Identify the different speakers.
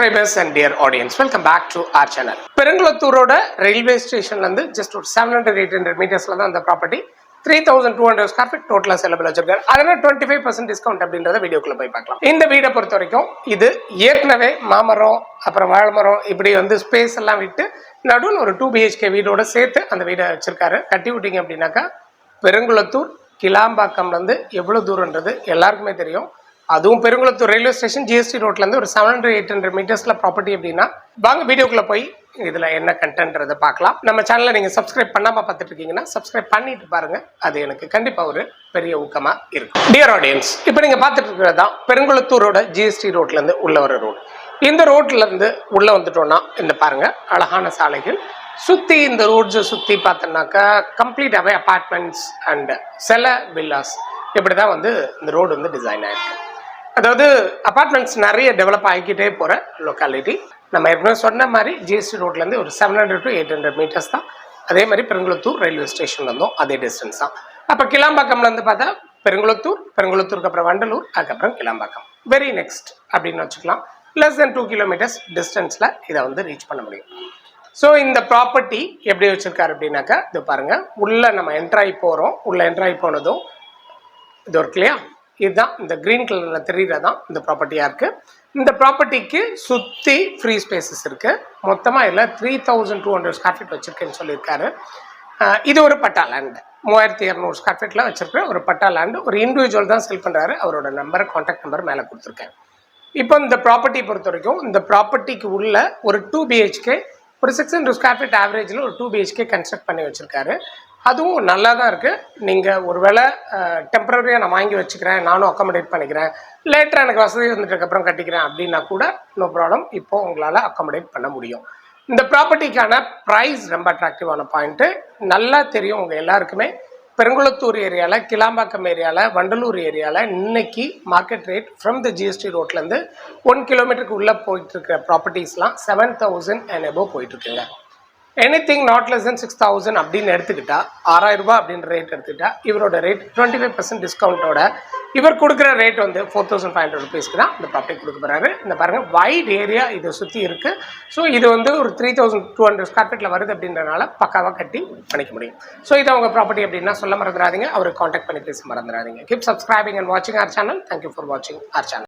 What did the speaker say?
Speaker 1: Subscribers and dear audience welcome back to our channel பெருங்குளத்தூரோட railway ஸ்டேஷன்லேருந்து just ஒரு seven hundred eight hundred மீட்டர்ஸ்ல தான் அந்த property three thousand two hundred square feet டோட்டலாக sellable வச்சிருக்காரு. அதனால் டுவெண்ட்டி ஃபைவ் பர்சன்ட் டிஸ்கவுண்ட் அப்படின்றத வீடியோக்குள்ள போய் பார்க்கலாம். இந்த வீடை பொறுத்த வரைக்கும் இது ஏற்கனவே மாமரம் அப்புறம் வாழைமரம் இப்படி வந்து ஸ்பேஸ் எல்லாம் விட்டு நடுவில் ஒரு டூ பிஹெச்கே வீடோட சேர்த்து அந்த வீடை வச்சிருக்காரு. கட்டி விட்டீங்க அப்படின்னாக்கா பெருங்குளத்தூர் கிளாம்பாக்கம்லேருந்து எவ்வளோ தூரன்றது எல்லாருக்குமே தெரியும். அதுவும் பெருங்குளத்தூர் ரயில்வே ஸ்டேஷன் ஜிஎஸ்டி ரோட்லேருந்து ஒரு செவன் ஹண்ட்ரட் எயிட் ஹண்ட்ரட் மீட்டர்ஸில் ப்ராப்பர்ட்டி அப்படின்னா வாங்க வீடியோக்குள்ளே போய் இதில் என்ன கண்டென்ட்றதை பார்க்கலாம். நம்ம சேனலை நீங்கள் சப்ஸ்கிரைப் பண்ணாமல் பார்த்துட்டு இருக்கீங்கன்னா சப்ஸ்கிரைப் பண்ணிட்டு பாருங்கள் அது எனக்கு கண்டிப்பாக ஒரு பெரிய ஊக்கமாக இருக்கும். டியர் ஆடியன்ஸ் இப்போ நீங்கள் பார்த்துட்டு இருக்கிறது தான் பெருங்குளத்தூரோட ஜிஎஸ்டி ரோட்லேருந்து உள்ள வர ரோடு இந்த ரோட்லேருந்து உள்ளே வந்துட்டோம்னா இந்த பாருங்கள் அழகான சாலைகள். சுற்றி இந்த ரோட்ஸை சுற்றி பார்த்தோம்னாக்கா கம்ப்ளீட்டாகவே அப்பார்ட்மெண்ட்ஸ் அண்ட் சில வில்லாஸ் இப்படி தான் வந்து இந்த ரோடு வந்து டிசைன் ஆயிருக்கு. அதாவது அப்பார்ட்மெண்ட்ஸ் நிறைய டெவலப் ஆகிக்கிட்டே போகிற லொக்காலிட்டி நம்ம ஏற்கனவே சொன்ன மாதிரி ஜிஎஸ்டி ரோட்லேருந்து ஒரு seven hundred to eight hundred meters தான். அதே மாதிரி பெருங்குளத்தூர் ரயில்வே ஸ்டேஷன்லேருந்தும் அதே டிஸ்டன்ஸ் தான். அப்போ கிளாம்பாக்கம்லேருந்து பார்த்தா பெருங்குளத்தூர் பெருங்குளத்தூருக்கு அப்புறம் வண்டலூர் அதுக்கப்புறம் கிளாம்பாக்கம். வெரி நெக்ஸ்ட் அப்படின்னு வச்சுக்கலாம். லெஸ் தென் டூ கிலோமீட்டர்ஸ் டிஸ்டன்ஸில் இதை வந்து ரீச் பண்ண முடியும். ஸோ இந்த ப்ராப்பர்ட்டி எப்படி வச்சுருக்காரு அப்படின்னாக்கா இது பாருங்கள் உள்ளே நம்ம என்ட்ராகி போகிறோம் உள்ளே என்ட்ராகி போனதும் இது இருக்கு இல்லையா இதுதான் இந்த க்ரீன் கலரில் தெரிகிறதான் இந்த ப்ராப்பர்ட்டியாக இருக்குது இந்த ப்ராப்பர்ட்டிக்கு சுற்றி ஃப்ரீ ஸ்பேசஸ் இருக்குது மொத்தமாக இதில் three thousand two hundred square feet வச்சுருக்கேன்னு சொல்லியிருக்காரு. இது ஒரு பட்டா லேண்டு மூவாயிரத்தி இரநூறு ஸ்கொயர் ஃபீட்டில் வச்சிருக்கிற ஒரு பட்டா லேண்டு ஒரு இண்டிவிஜுவல் தான் செல் பண்ணுறாரு அவரோட நம்பர் காண்டாக்ட் நம்பர் மேலே கொடுத்துருக்கேன். இப்போ இந்த ப்ராப்பர்ட்டி பொறுத்த வரைக்கும் இந்த ப்ராப்பர்ட்டிக்கு உள்ள ஒரு டூ பிஹெச்கே ஒரு சிக்ஸ் ஹண்ட்ரட் ஸ்கொயர் ஃபீட் ஆவரேஜில் ஒரு டூ பிஹெச்கே கன்ஸ்ட்ரக்ட் பண்ணி வச்சுருக்காரு. அதுவும் நல்லா தான் இருக்குது நீங்கள் ஒருவேளை டெம்பரரியாக நான் வாங்கி வச்சுக்கிறேன் நானும் அக்காமடேட் பண்ணிக்கிறேன். லேட்டராக எனக்கு வசதி வந்துட்டதுக்கப்புறம் கட்டிக்கிறேன் அப்படின்னா கூட நோ ப்ராப்ளம் இப்போது உங்களால் அக்காமடேட் பண்ண முடியும். இந்த ப்ராப்பர்ட்டிக்கான ப்ரைஸ் ரொம்ப அட்ராக்டிவான பாயிண்ட்டு நல்லா தெரியும் உங்கள் எல்லாருக்குமே. பெருங்குளத்தூர் ஏரியாவில் கிளாம்பாக்கம் ஏரியாவில் வண்டலூர் ஏரியாவில் இன்னைக்கு market rate from the GST ரோட்லேருந்து ஒன் கிலோமீட்டருக்கு உள்ளே போயிட்டுருக்கிற ப்ராப்பர்ட்டிஸ்லாம் seven thousand and above போயிட்டுருக்குங்க anything not less than six thousand அப்படின்னு எடுத்துக்கிட்டா ஆறாயிரம் ரூபாய் அப்படின்ற ரேட் எடுத்துக்கிட்டா இவரோட ரேட் டுவெண்ட்டி ஃபைவ் பர்சன்ட் டிஸ்கவுண்ட்டோட இவர் கொடுக்குற ரேட் வந்து ஃபோர் தௌசண்ட் ஃபைவ் ஹண்ட்ரட் ருபீஸ்க்கு தான் இந்த ப்ராப்பர்ட்டி கொடுக்க போகிறாரு இந்த பாருங்கள் வைட் ஏரியா இதை சுற்றி இருக்குது ஸோ இது வந்து ஒரு three thousand two hundred square ஃபீட்டில் வருது அப்படின்றனால பக்காவாக கட்டி பண்ணிக்க முடியும். ஸோ இது அவங்க ப்ராப்பர்ட்டி அப்படின்னா சொல்ல மறந்துடாதீங்க. அவருக்கு காண்டாக்ட் பண்ணி பேச மறந்துடாதீங்க. கீப் சப்ஸ்கிரைபிங் அண்ட் வாட்சிங் ஆர் சேனல் தேங்க்யூ ஃபார் வாட்சிங் ஆர் சேனல்